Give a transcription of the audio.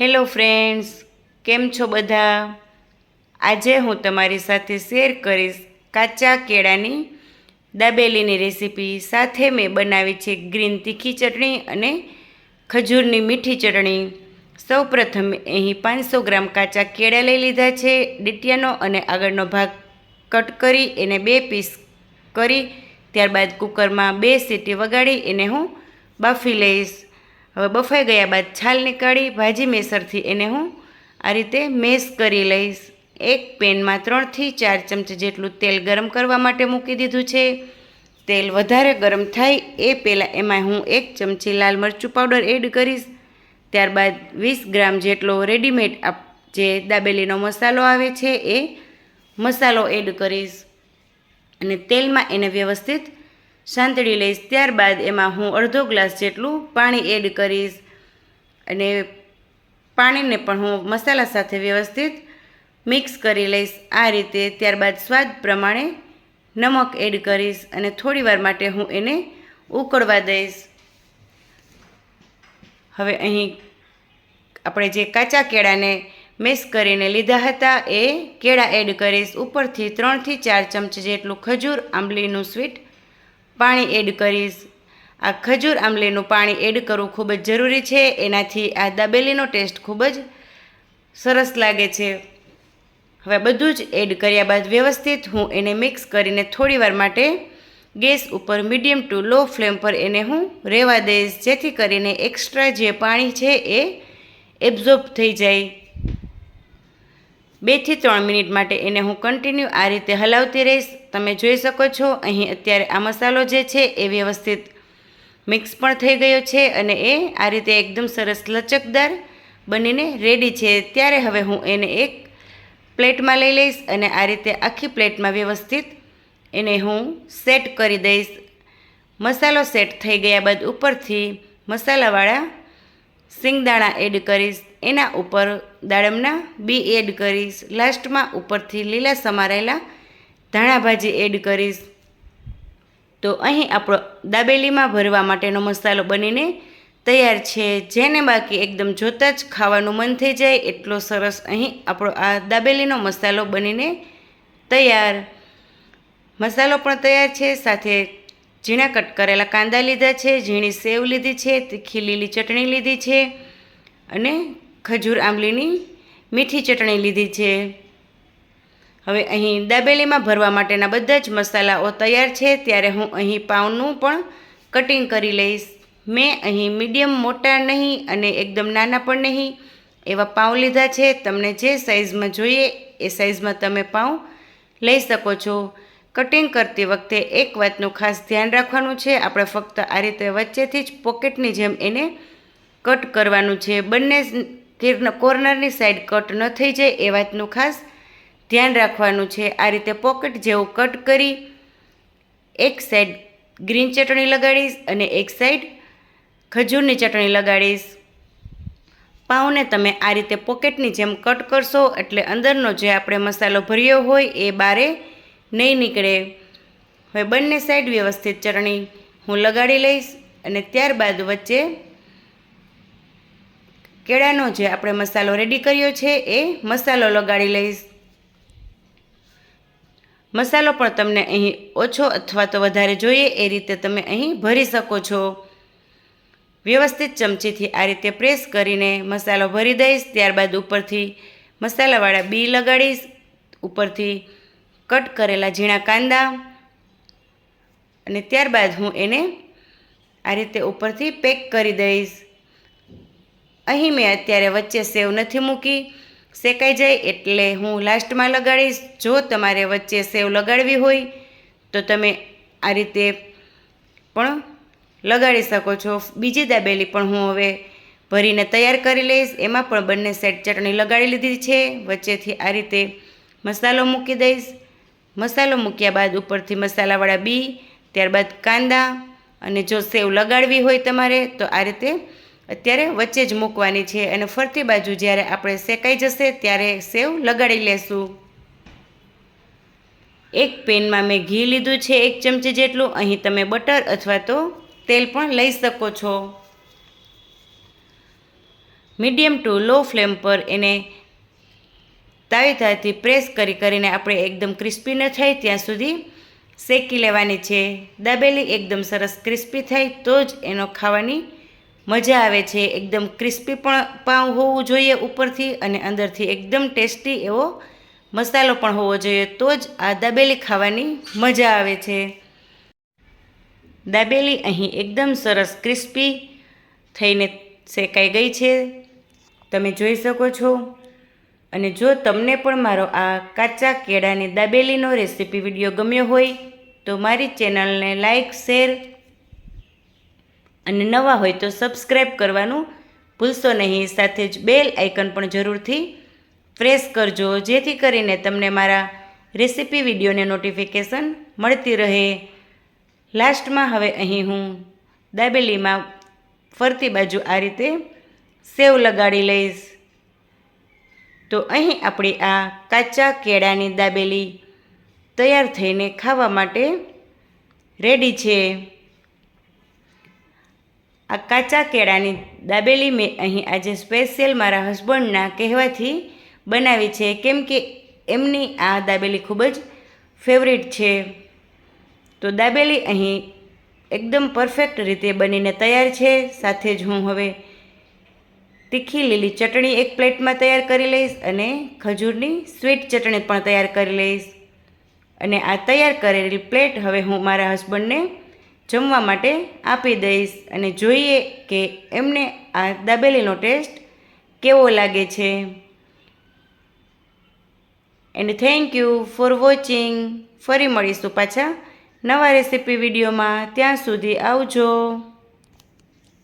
Hello friends, કેમ છો બધા? આજે હું તમારી સાથે શેર કરીશ કાચા કેળાની દાબેલીની રેસીપી. સાથે મેં બનાવી છે ગ્રીન તીખી ચટણી અને ખજૂરની મીઠી ચટણી. સૌપ્રથમ અહીં પાંચસો ગ્રામ કાચા કેળા લઈ લીધા છે. ડીટિયાનો અને આગળનો ભાગ કટ કરી એને બે પીસ કરી ત્યારબાદ કુકરમાં બે સીટી વગાડી એને હું બાફી લઈશ. હવે બફાઈ ગયા બાદ છાલ નીકાળી ભાજી મેસરથી એને હું આ રીતે મેસ કરી લઈશ. એક પેનમાં ત્રણથી ચાર ચમચી જેટલું તેલ ગરમ કરવા માટે મૂકી દીધું છે. તેલ વધારે ગરમ થાય એ પહેલાં એમાં હું એક ચમચી લાલ મરચું પાવડર એડ કરીશ. ત્યારબાદ વીસ ગ્રામ જેટલો રેડીમેડ આપ જે દાબેલીનો મસાલો આવે છે એ મસાલો એડ કરીશ. અને તેલમાં એને વ્યવસ્થિત સાંતળી લઈશ. ત્યારબાદ એમાં હું અડધો ગ્લાસ જેટલું પાણી એડ કરીશ. અને પાણીને પણ હું મસાલા સાથે વ્યવસ્થિત મિક્સ કરી લઈશ. આ રીતે ત્યારબાદ સ્વાદ પ્રમાણે નમક એડ કરીશ અને થોડીવાર માટે હું એને ઉકળવા દઈશ. હવે અહીં આપણે જે કાચા કેળાને મેશ કરીને લીધા હતા એ કેળા એડ કરીશ. ઉપરથી ત્રણથી ચાર ચમચી જેટલું ખજૂર, આંબલીનું સ્વીટ પાણી એડ કરીશ. આ ખજૂર આંબલીનું પાણી એડ કરવું ખૂબ જ જરૂરી છે. એનાથી આ દાબેલીનો ટેસ્ટ ખૂબ જ સરસ લાગે છે. હવે બધું જ એડ કર્યા બાદ વ્યવસ્થિત હું એને મિક્સ કરીને થોડીવાર માટે ગેસ ઉપર મીડિયમ ટુ લો ફ્લેમ પર એને હું રહેવા દઈશ. જેથી કરીને એક્સ્ટ્રા જે પાણી છે એ એબ્ઝોર્બ થઈ જાય. બેથી ત્રણ મિનિટ માટે એને હું કન્ટિન્યુ આ રીતે હલાવતી રહીશ. તમે જોઈ શકો છો, અહીં અત્યારે આ મસાલો જે છે એ વ્યવસ્થિત મિક્સ પણ થઈ ગયો છે અને એ આ રીતે એકદમ સરસ લચકદાર બનીને રેડી છે. ત્યારે હવે હું એને એક પ્લેટમાં લઈ લઈશ અને આ રીતે આખી પ્લેટમાં વ્યવસ્થિત એને હું સેટ કરી દઈશ. મસાલો સેટ થઈ ગયા બાદ ઉપરથી મસાલાવાળા સિંગદાણા એડ કરીશ. એના ઉપર દાડમના બી એડ કરીશ. લાસ્ટમાં ઉપરથી લીલા સમારેલા ધાણા ભાજી એડ કરીશ. તો અહીં આપણો દાબેલીમાં ભરવા માટેનો મસાલો બનીને તૈયાર છે. જેને બાકી એકદમ જોતાં જ ખાવાનું મન થઈ જાય એટલો સરસ અહીં આપણો આ દાબેલીનો મસાલો બનીને તૈયાર. મસાલો પણ તૈયાર છે, સાથે ઝીણા કટ કરેલા કાંદા લીધા છે, ઝીણી સેવ લીધી છે, તીખી લીલી ચટણી લીધી છે અને ખજૂર આંબલીની મીઠી ચટણી લીધી છે. હવે અહીં દાબેલીમાં ભરવા માટેના બધા જ મસાલાઓ તૈયાર છે. ત્યારે હું અહીં પાઉનું પણ કટિંગ કરી લઈશ. મેં અહીં મીડિયમ મોટા નહીં અને એકદમ નાના પણ નહીં એવા પાઉં લીધા છે. તમને જે સાઇઝમાં જોઈએ એ સાઇઝમાં તમે પાઉં લઈ શકો છો. કટિંગ કરતી વખતે એક વાતનું ખાસ ધ્યાન રાખવાનું છે. આપણે ફક્ત આ રીતે વચ્ચેથી જ પોકેટની જેમ એને કટ કરવાનું છે. બંને કોર્નરની સાઈડ કટ ન થઈ જાય એ વાતનું ખાસ ધ્યાન રાખવાનું છે. આ રીતે પોકેટ જેવું કટ કરી એક સાઈડ ગ્રીન ચટણી લગાડીશ અને એક સાઈડ ખજૂરની ચટણી લગાડીશ. પાઉને તમે આ રીતે પોકેટની જેમ કટ કરશો એટલે અંદરનો જે આપણે મસાલો ભર્યો હોય એ બારે નહીં નીકળે. હવે બંને સાઈડ વ્યવસ્થિત ચટણી હું લગાડી લઈશ અને ત્યારબાદ વચ્ચે કેળાનો જે આપણે મસાલો રેડી કર્યો છે એ મસાલો લગાડી લઈશ. મસાલો પણ તમને અહીં ઓછો અથવા તો વધારે જોઈએ એ રીતે તમે અહીં ભરી શકો છો. વ્યવસ્થિત ચમચીથી આ રીતે પ્રેસ કરીને મસાલો ભરી દઈશ. ત્યારબાદ ઉપરથી મસાલાવાળા બી લગાડીશ. ઉપરથી કટ કરેલા ઝીણા કાંદા. અને ત્યારબાદ હું એને આ રીતે ઉપરથી પેક કરી દઈશ. અહીં મેં અત્યારે વચ્ચે સેવ નથી મૂકી. શેકાઈ જાય એટલે હું લાસ્ટમાં લગાડીશ. જો તમારે વચ્ચે સેવ લગાડવી હોય, તો તમે આ રીતે પણ લગાડી શકો છો. બીજી દાબેલી પણ હું હવે ભરીને તૈયાર કરી લઈશ. એમાં પણ બંને સેટ ચટણી લગાડી લીધી છે. વચ્ચેથી આ રીતે મસાલો મૂકી દઈશ. મસાલો મૂક્યા બાદ ઉપરથી મસાલાવાળા બી, ત્યારબાદ કાંદા અને જો સેવ લગાડવી હોય તમારે, તો આ રીતે અત્યારે વચ્ચે જ મૂકવાની છે અને ફરતી બાજુ જ્યારે આપણે શેકાઈ જશે ત્યારે સેવ લગાડી લેશું. એક પેનમાં મેં ઘી લીધું છે એક ચમચી જેટલું. અહીં તમે બટર અથવા તો તેલ પણ લઈ શકો છો. મીડિયમ ટુ લો ફ્લેમ પર એને તાવેતાથી પ્રેસ કરી કરીને આપણે એકદમ ક્રિસ્પી ન થાય ત્યાં સુધી શેકી લેવાની છે. દાબેલી એકદમ સરસ ક્રિસ્પી થાય તો જ એનો ખાવાની મજા આવે છે, એકદમ ક્રિસ્પી પણ પાઉં હોવું જોઈએ ઉપરથી અને અંદરથી એકદમ ટેસ્ટી એવો મસાલો પણ હોવો જોઈએ, તો જ આ દાબેલી ખાવાની મજા આવે છે. દાબેલી અહીં એકદમ સરસ ક્રિસ્પી થઈને શેકાઈ ગઈ છે. તમે જોઈ શકો છો. અને જો તમને પણ મારો આ કાચા કેળાની દાબેલીનો રેસીપી વીડિયો ગમ્યો હોય, તો મારી ચેનલને લાઈક, શેર અને નવા હોય તો સબસ્ક્રાઈબ કરવાનું ભૂલશો નહીં. સાથે જ બેલ આઇકન પણ જરૂરથી પ્રેસ કરજો, જેથી કરીને તમને મારા રેસીપી વિડીયોને નોટિફિકેશન મળતી રહે. લાસ્ટમાં હવે અહીં હું દાબેલીમાં ફરતી બાજુ આ રીતે સેવ લગાડી લઈશ. તો અહીં આપણી આ કાચા કેળાની દાબેલી તૈયાર થઈને ખાવા માટે રેડી છે. આ કાચા કેળાની દાબેલી મેં અહીં આજે સ્પેશિયલ મારા હસબન્ડના કહેવાથી બનાવી છે. કેમ કે એમની આ દાબેલી ખૂબ જ ફેવરિટ છે. તો દાબેલી અહીં એકદમ પરફેક્ટ રીતે બનીને તૈયાર છે. સાથે જ હું હવે તીખી લીલી ચટણી એક પ્લેટમાં તૈયાર કરી લઈશ અને ખજૂરની સ્વીટ ચટણી પણ તૈયાર કરી લઈશ. અને આ તૈયાર કરેલી પ્લેટ હવે હું મારા હસબન્ડને જમવા માટે આપી દઈશ અને જોઈએ કે એમને આ દાબેલીનો ટેસ્ટ કેવો લાગે છે. And thank you for watching ફરી મળીશું પાછા નવા રેસીપી વિડીયોમાં. ત્યાં સુધી આવજો.